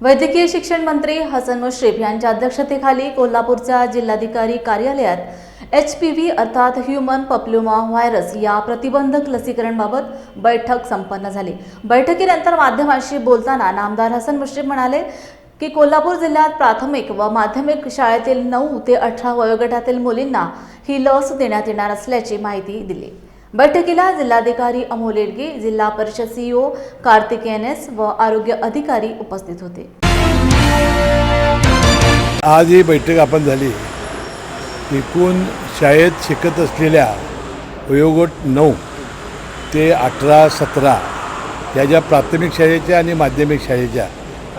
वैद्यकीय शिक्षण मंत्री हसन मुश्रीफ यांच्या अध्यक्षतेखाली कोल्हापूरच्या जिल्हाधिकारी कार्यालयात एच पी व्ही अर्थात ह्युमन पप्ल्युमा व्हायरस या प्रतिबंधक लसीकरणबाबत बैठक संपन्न झाली. बैठकीनंतर माध्यमांशी बोलताना नामदार हसन मुश्रीफ म्हणाले की कोल्हापूर जिल्ह्यात प्राथमिक व माध्यमिक शाळेतील नऊ ते अठरा वयोगटातील मुलींना ही लस देण्यात येणार असल्याची माहिती दिली. बैठकीला जिल्हाधिकारी अमोल येडगे जिल्हा परिषद सीईओ कार्तिकेयन एस व आरोग्य अधिकारी उपस्थित होते. आज ही बैठक आपण झाली. एकूण शाळेत शिकत असलेल्या वयोगट नऊ ते अठरा सतरा या ज्या प्राथमिक शाळेच्या आणि माध्यमिक शाळेच्या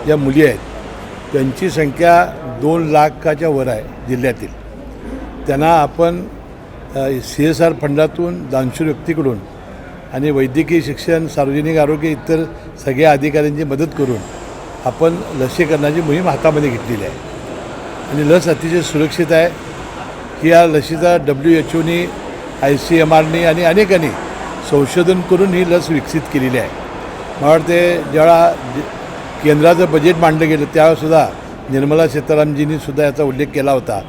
ज्या मुली आहेत त्यांची संख्या दोन लाखाच्या वर आहे जिल्ह्यातील. त्यांना आपण सी एस आर फंडातून दानशूर व्यक्तीकडून आणि वैद्यकीय शिक्षण सार्वजनिक आरोग्य इतर सगळ्या अधिकाऱ्यांची मदत करून आपण लसीकरणाची मोहीम हातामध्ये घेतलेली आहे. आणि लस अतिशय सुरक्षित आहे. ही या लसीचा डब्ल्यू एच ओनी आय सी एम आरनी आणि अनेकांनी संशोधन करून ही लस विकसित केलेली आहे. मला वाटते ज्यावेळा केंद्राचं बजेट मांडलं गेलं त्यावेळेसुद्धा निर्मला सीतारामजींनी सुद्धा याचा उल्लेख केला होता.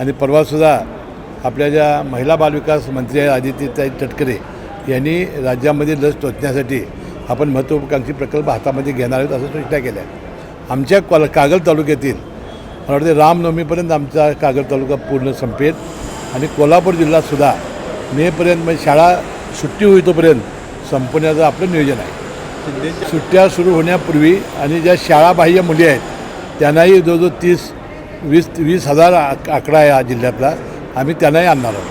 आणि परवासुद्धा आपल्या ज्या महिला बालविकास मंत्री आहेत आदित्यताई तटकरे यांनी राज्यामध्ये लस टोचण्यासाठी आपण महत्त्वाकांक्षी प्रकल्प हातामध्ये घेणार आहोत असं सूचना केल्या आमच्या कॉल कागल तालुक्यातील मला वाटते रामनवमीपर्यंत आमचा कागल तालुका पूर्ण संपेल. आणि कोल्हापूर जिल्हासुद्धा मेपर्यंत म्हणजे शाळा सुट्टी होईतोपर्यंत संपवण्याचं आपलं नियोजन आहे. सुट्ट्या सुरू होण्यापूर्वी आणि ज्या शाळाबाह्य मुली आहेत त्यांनाही जवळजवळ तीस वीस वीस हजार आक- आकडा आहे या जिल्ह्यातला. आम्ही त्यांनाही आणणार आहोत.